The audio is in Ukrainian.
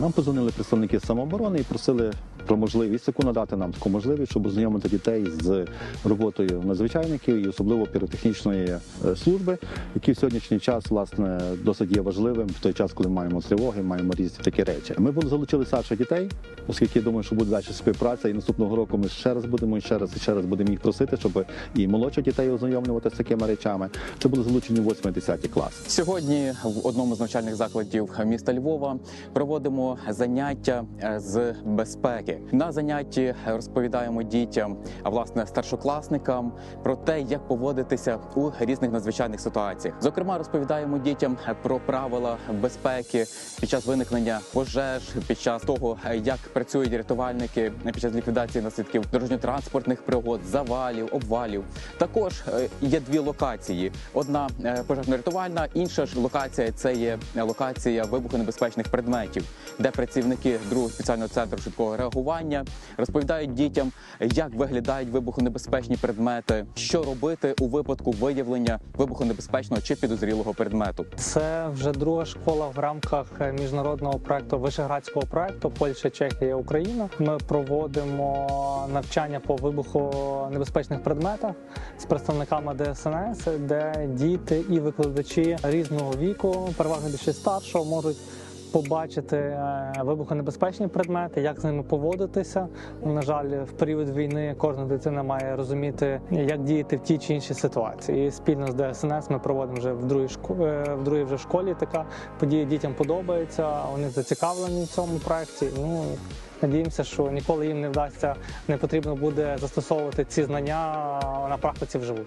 Нам позвонили представники самооборони і просили про можливість яку надати нам таку можливість, щоб ознайомити дітей з роботою надзвичайників і особливо піротехнічної е, служби, які в сьогоднішній час власне досить є важливим в той час, коли маємо тривоги, маємо різні такі речі. Ми залучили старших дітей, оскільки я думаю, що буде далі співпраця. І наступного року ми ще раз будемо і ще раз і ще раз будемо їх просити, щоб і молодших дітей ознайомлювати з такими речами. Це були залучені 8-10 класи. Сьогодні в одному з навчальних закладів міста Львова проводимо заняття е, з безпеки. На занятті розповідаємо дітям, а власне старшокласникам, про те, як поводитися у різних надзвичайних ситуаціях. Зокрема, розповідаємо дітям про правила безпеки під час виникнення пожеж, під час того, як працюють рятувальники під час ліквідації наслідків дорожньо-транспортних пригод, завалів, обвалів. Також е, є дві локації: одна е, пожежно-рятувальна, інша ж локація це є локація вибухонебезпечних предметів, де працівники другого спеціального центру швидкого реагування розповідають дітям, як виглядають вибухонебезпечні предмети, що робити у випадку виявлення вибухонебезпечного чи підозрілого предмету. Це вже друга школа в рамках міжнародного проекту Вишеградського проекту Польща, Чехія, Україна. Ми проводимо навчання по вибухонебезпечних предметах з представниками ДСНС, де діти і викладачі різного віку, переважно більше старшого, можуть. Побачити е, вибухонебезпечні предмети, як з ними поводитися. На жаль, в період війни кожна дитина має розуміти, як діяти в тій чи іншій ситуації. І спільно з ДСНС ми проводимо вже в другій шко- е, в другій вже школі. Така подія дітям подобається. Вони зацікавлені в цьому проєкті. Ну надіємося, що ніколи їм не вдасться, не потрібно буде застосовувати ці знання на практиці вживу.